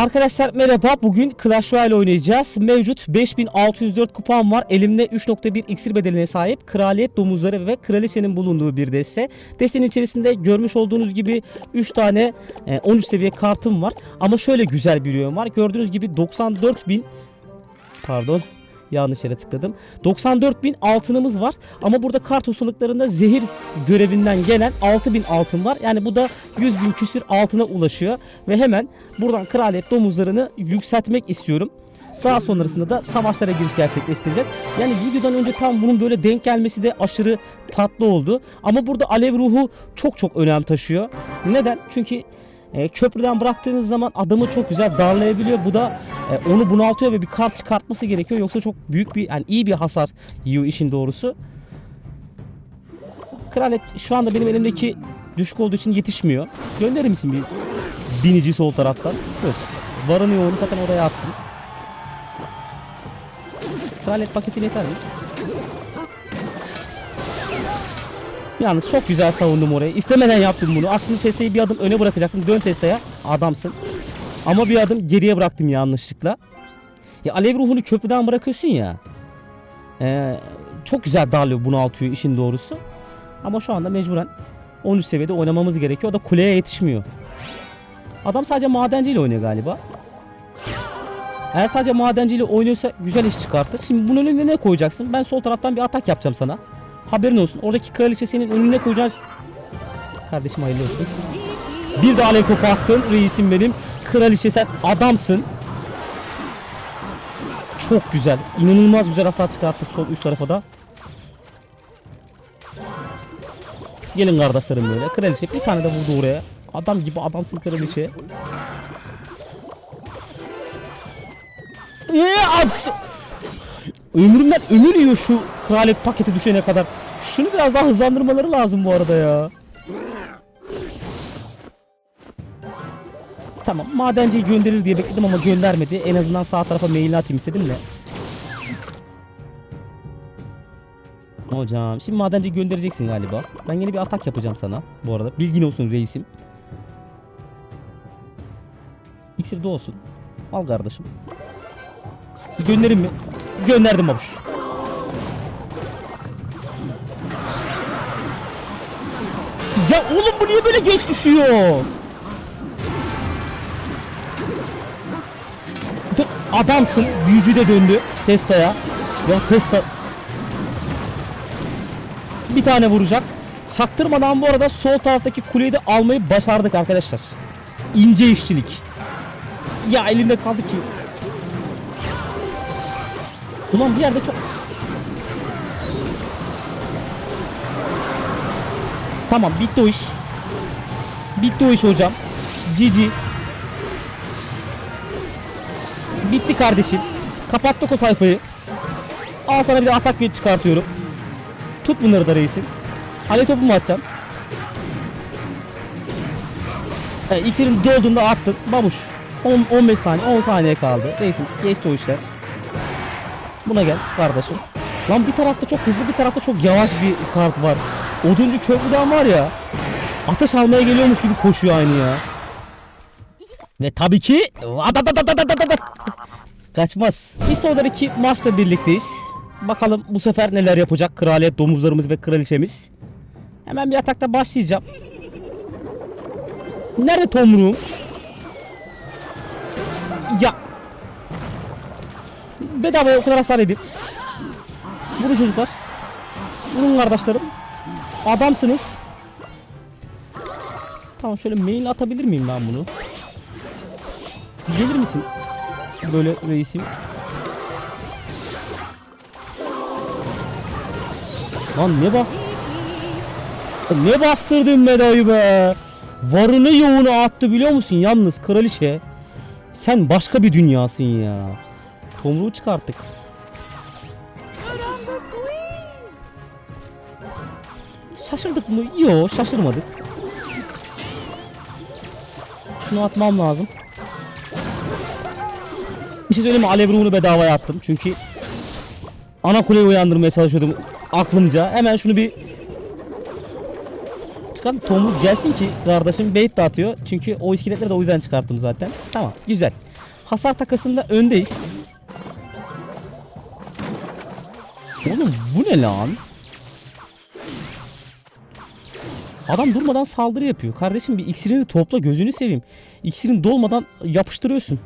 Arkadaşlar merhaba. Bugün Clash Royale oynayacağız. Mevcut 5604 kupam var. Elimde 3.1 iksir bedeline sahip kraliyet domuzları ve kraliçenin bulunduğu bir deste. Destenin içerisinde görmüş olduğunuz gibi 3 tane e, 13 seviye kartım var. Ama şöyle güzel bir yön var. Gördüğünüz gibi 94.000 pardon yanlış yere tıkladım. 94 bin altınımız var ama burada kart ustalıklarında zehir görevinden gelen 6 bin altın var. Yani bu da 100 bin küsür altına ulaşıyor ve hemen buradan kraliyet domuzlarını yükseltmek istiyorum. Daha sonrasında da savaşlara giriş gerçekleştireceğiz. Yani videodan önce tam bunun böyle denk gelmesi de aşırı tatlı oldu. Ama burada alev ruhu çok çok önem taşıyor. Neden? Çünkü e, köprüden bıraktığınız zaman adamı çok güzel darlayabiliyor. Bu da e, onu bunaltıyor ve bir kart çıkartması gerekiyor. Yoksa çok büyük bir yani iyi bir hasar yiyor işin doğrusu. Kralet şu anda benim elimdeki düşük olduğu için yetişmiyor. Gönderir misin bir binici sol taraftan? Fıs. Varını yoğunu zaten oraya attım. Kralet paketine yeter mi? Yalnız çok güzel savundum orayı. İstemeden yaptım bunu. Aslında Tesla'yı bir adım öne bırakacaktım. Dön Tesla'ya. Adamsın. Ama bir adım geriye bıraktım yanlışlıkla. Ya alev ruhunu köprüden bırakıyorsun ya. Ee, çok güzel darlıyor bunaltıyor işin doğrusu. Ama şu anda mecburen 13 seviyede oynamamız gerekiyor. O da kuleye yetişmiyor. Adam sadece madenciyle oynuyor galiba. Eğer sadece madenciyle oynuyorsa güzel iş çıkartır. Şimdi bunun önüne ne koyacaksın? Ben sol taraftan bir atak yapacağım sana. Haberin olsun. Oradaki kraliçe senin önüne koyacak. Kardeşim hayırlı olsun. Bir de alev topu attın reisim benim. Kraliçe sen adamsın. Çok güzel. İnanılmaz güzel hasar çıkarttık sol üst tarafa da. Gelin kardeşlerim böyle. Kraliçe bir tane de vurdu oraya. Adam gibi adamsın kraliçe. Ads- Ömrümden ömür yiyor şu kraliyet paketi düşene kadar. Şunu biraz daha hızlandırmaları lazım bu arada ya. Tamam madenciyi gönderir diye bekledim ama göndermedi. En azından sağ tarafa mailini atayım istedim de. Hocam şimdi madenci göndereceksin galiba. Ben yeni bir atak yapacağım sana bu arada. Bilgin olsun reisim. İksir de olsun. Al kardeşim. Gönderin mi? Gönderdim babuş. Ya oğlum bu niye böyle geç düşüyor? Adamsın. Büyücü de döndü Testa'ya. Ya Testa bir tane vuracak. Çaktırmadan bu arada sol taraftaki kuleyi de almayı başardık arkadaşlar. İnce işçilik. Ya elimde kaldı ki. Ulan bir yerde çok... Tamam bitti o iş. Bitti o iş hocam. Cici. Bitti kardeşim. Kapattık o sayfayı. Al sana bir de atak bir çıkartıyorum. Tut bunları da reisim. Hani topu mu atacaksın? Evet, iksirin dolduğunda attın. Babuş. 10, 15 saniye 10 saniye kaldı. Reisim geçti o işler. Buna gel kardeşim. Lan bir tarafta çok hızlı bir tarafta çok yavaş bir kart var. Oduncu köprüden var ya. Ateş almaya geliyormuş gibi koşuyor aynı ya. Ve tabii ki kaçmaz. Bir sonraki maçla birlikteyiz. Bakalım bu sefer neler yapacak kraliyet domuzlarımız ve kraliçemiz. Hemen bir atakta başlayacağım. Nerede tomruğum? Ya Bedava o kadar hasar edip. Vurun çocuklar. Vurun kardeşlerim. Adamsınız. Tamam şöyle mail atabilir miyim ben bunu? Gelir misin? Böyle reisim. Lan ne bas... Ne bastırdın Meda'yı be? Varını yoğunu attı biliyor musun yalnız kraliçe? Sen başka bir dünyasın ya. Tomruğu çıkarttık. Şaşırdık mı? Yok şaşırmadık. Şunu atmam lazım. Bir şey söyleyeyim mi? Alev ruhunu bedava yaptım. Çünkü ana kuleyi uyandırmaya çalışıyordum aklımca. Hemen şunu bir çıkarttım. Tomruk gelsin ki kardeşim bait dağıtıyor. Çünkü o iskeletleri de o yüzden çıkarttım zaten. Tamam güzel. Hasar takasında öndeyiz. Oğlum bu ne lan? Adam durmadan saldırı yapıyor. Kardeşim bir iksirini topla gözünü seveyim. İksirin dolmadan yapıştırıyorsun.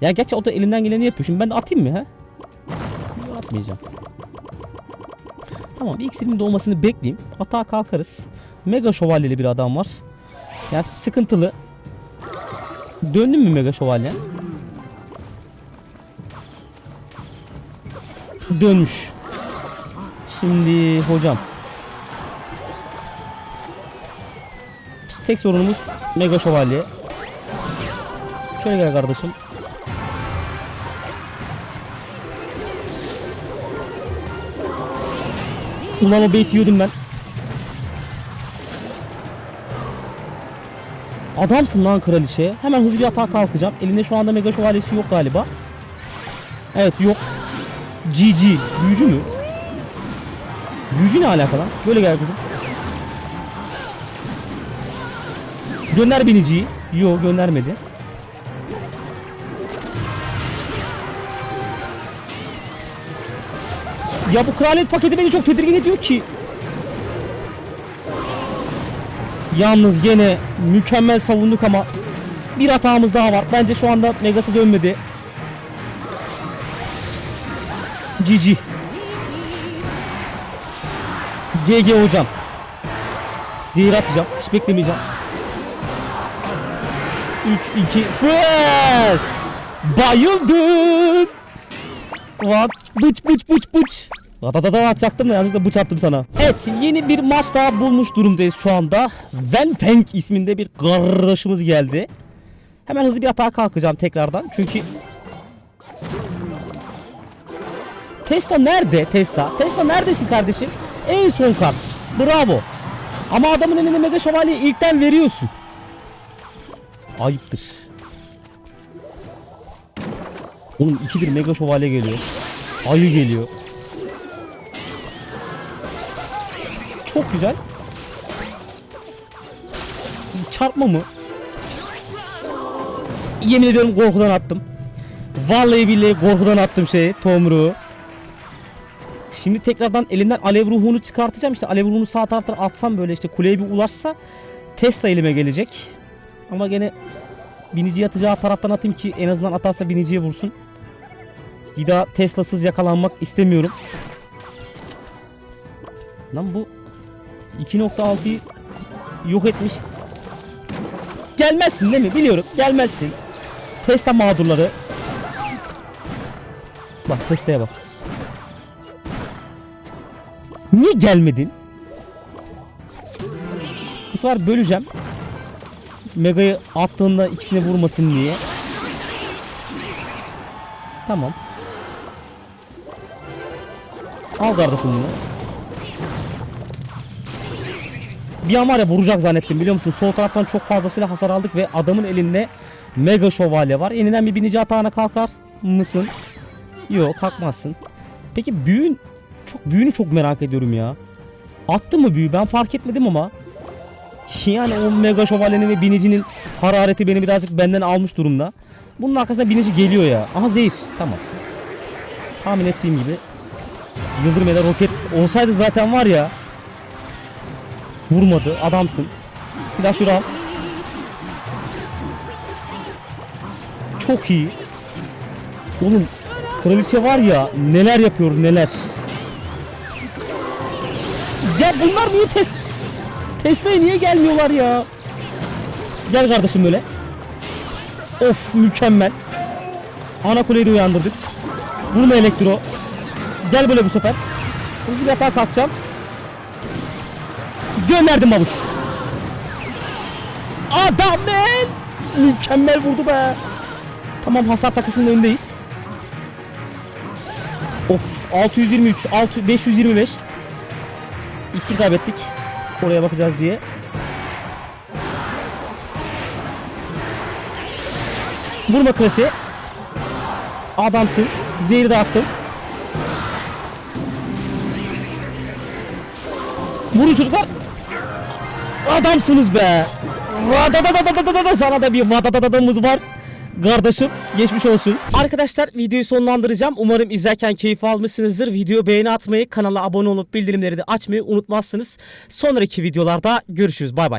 Ya gerçi o da elinden geleni yapıyor. Şimdi ben de atayım mı ha? Yok, atmayacağım. Tamam bir iksirimin dolmasını bekleyeyim. Atağa kalkarız. Mega şövalyeli bir adam var. Ya sıkıntılı. Döndün mü mega şövalye? Dönmüş. Şimdi hocam. Tek sorunumuz mega şövalye. Şöyle gel kardeşim. Ulan o bait yiyordum ben. Adamsın lan kraliçe. Hemen hızlı bir atağa kalkacağım. Elinde şu anda mega şövalyesi yok galiba. Evet yok. GG. Büyücü mü? Büyücü ne alaka lan? Böyle gel kızım. Gönder biniciyi. Yok göndermedi. Ya bu kraliyet paketi beni çok tedirgin ediyor ki. Yalnız gene mükemmel savunduk ama bir hatamız daha var. Bence şu anda Megası dönmedi. GG. GG hocam. Zehir atacağım. Hiç beklemeyeceğim. 3 2 Fresh! Bayıldın! What? Bıç bıç bıç bıç. Vatadada atacaktım da yanlışlıkla bıç attım sana. Evet yeni bir maç daha bulmuş durumdayız şu anda. Van Feng isminde bir kardeşimiz geldi. Hemen hızlı bir atağa kalkacağım tekrardan. Çünkü Tesla nerede Tesla? Tesla neredesin kardeşim? En son kart. Bravo. Ama adamın eline mega şövalyeyi ilkten veriyorsun. Ayıptır. Oğlum ikidir mega şövalye geliyor. Ayı geliyor. Çok güzel. Çarpma mı? Yemin ediyorum korkudan attım. Vallahi billahi korkudan attım şeyi tomruğu. Şimdi tekrardan elinden alev ruhunu çıkartacağım. İşte alev ruhunu sağ taraftan atsam böyle işte kuleye bir ulaşsa Tesla elime gelecek. Ama gene binici yatacağı taraftan atayım ki en azından atarsa biniciye vursun. Bir daha Tesla'sız yakalanmak istemiyorum. Lan bu 2.6'yı yok etmiş. Gelmezsin değil mi? Biliyorum. Gelmezsin. Tesla mağdurları. Bak Tesla'ya bak. Niye gelmedin? Bu sefer böleceğim. Mega'yı attığında ikisini vurmasın diye. Tamam. Al kardeşim bunu. Bir an var ya vuracak zannettim biliyor musun? Sol taraftan çok fazlasıyla hasar aldık ve adamın elinde mega şövalye var. Yeniden bir binici atağına kalkar mısın? Yok kalkmazsın. Peki büyün çok büyünü çok merak ediyorum ya. Attı mı büyü? Ben fark etmedim ama. Yani o mega şövalyenin ve binicinin harareti beni birazcık benden almış durumda. Bunun arkasında binici geliyor ya. Aha zehir. Tamam. Tahmin ettiğim gibi. Yıldırım ya roket olsaydı zaten var ya. Vurmadı. Adamsın. Silah şuraya. Çok iyi. Oğlum kraliçe var ya neler yapıyor neler. Ya bunlar niye test Tesla'ya niye gelmiyorlar ya? Gel kardeşim böyle. Of mükemmel. Ana kuleyi de uyandırdık. Vurma elektro. Gel böyle bu sefer. Hızlı bir atağa kalkacağım. Gönderdim babuş. Adam ben. Mükemmel vurdu be. Tamam hasar takısının önündeyiz. Of 623 6 525 İksir kaybettik. Oraya bakacağız diye. Vurma kılıcı. Adamsın. Zehri de attım. Vurun çocuklar. Adamsınız be. Vadadadadadadada sana da bir vadadadadamız var. Kardeşim geçmiş olsun. Arkadaşlar videoyu sonlandıracağım. Umarım izlerken keyif almışsınızdır. Video beğeni atmayı, kanala abone olup bildirimleri de açmayı unutmazsınız. Sonraki videolarda görüşürüz. Bay bay.